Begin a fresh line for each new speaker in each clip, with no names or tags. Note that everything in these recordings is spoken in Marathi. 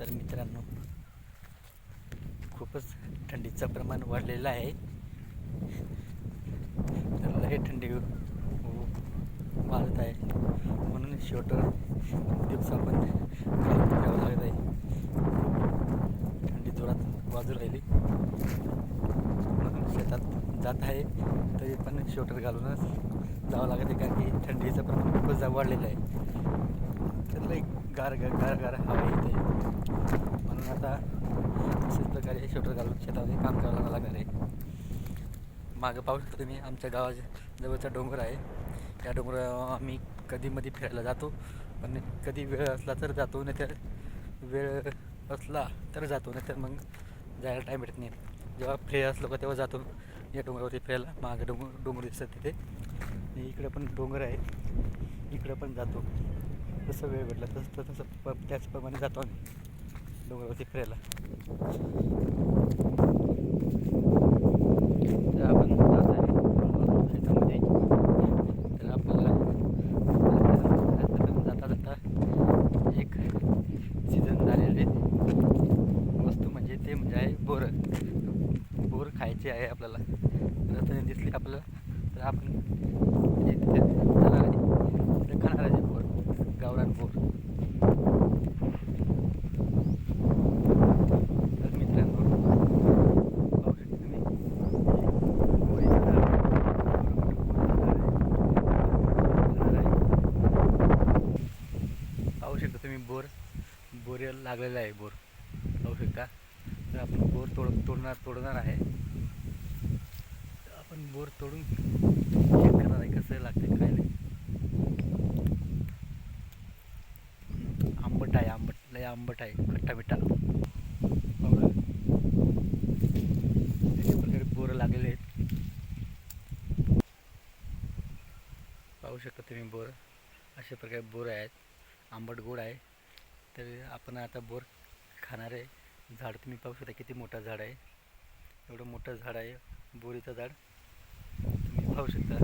तर मित्रांनो खूपच थंडीचं प्रमाण वाढलेलं आहे. तर लय थंडी वाढत आहे म्हणून शेवटर दिवसा पण घालून घ्यावं लागत आहे. थंडी जोरात वाजू राहिली. म्हणून शेतात जात आहे तरी पण शेवटर घालूनच जावं लागत आहे कारण की थंडीचं प्रमाण खूपच वाढलेलं आहे. तर लई गार गार गार गार हवा येते म्हणून आता अशाच प्रकारे शटर घालून शेतामध्ये काम करायला लागणार आहे. मागं पाहू शकता तुम्ही आमच्या गावाच्या जवळचा डोंगर आहे. त्या डोंगरावर आम्ही कधीमध्ये फिरायला जातो. पण कधी वेळ असला तर जातो नाही तर वेळ असला तर जातो नाही तर मग जायला टाईम भेटत नाही. जेव्हा फ्री असलो का तेव्हा जातो या डोंगरावरती फिरायला. मागं डोंगर डोंगर दिसतात तिथे. इकडं पण डोंगर आहे. इकडं पण जातो. जसं वेळ भेटला तसं तसं प त्याचप्रमाणे जातो आम्ही. डोंगरावरती फिरायला. तर आपण जात आहे शेतामध्ये तर आपल्याला जाता जाता एक सीझन झालेले वस्तू म्हणजे ते म्हणजे आहे बोर. बोर खायचे आहे आपल्याला. रस्त्याने दिसली आपल्याला तर आपण ते तिथे जाणार आहे तिथे खाणार आहे बोर गावरान बोर तर मित्रांनो पाहू शकता तुम्ही बोरीचं झाड झाड आहे. पाहू शकता तुम्ही बोर बोर लागलेला आहे बोर. हो, पाहू शकता तर आपण बोर तोड तोडणार तोडणार आहे. तर आपण बोर तोडून चेक करणार आहे कसं लागते नाही. आंबट आहे आंबट लय आंबट आहे खट्टा मिठा पावडा प्रकारे बोरं लागलेले आहेत. पाहू शकता तुम्ही बोर. अशा प्रकारे बोरं आहेत. आंबट गोड आहे. तर आपण आता बोर खाणार आहे. झाड तुम्ही पाहू शकता किती मोठा झाड आहे. एवढं मोठं झाड आहे. बोरीचं झाड तुम्ही पाहू शकता.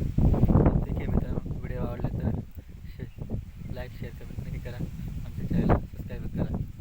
ठीक आहे मित्रांनो व्हिडिओ आवडला तर शे लाईक शेअर कमेंट नक्की करा. आमच्या चॅनलला सबस्क्राईब करा.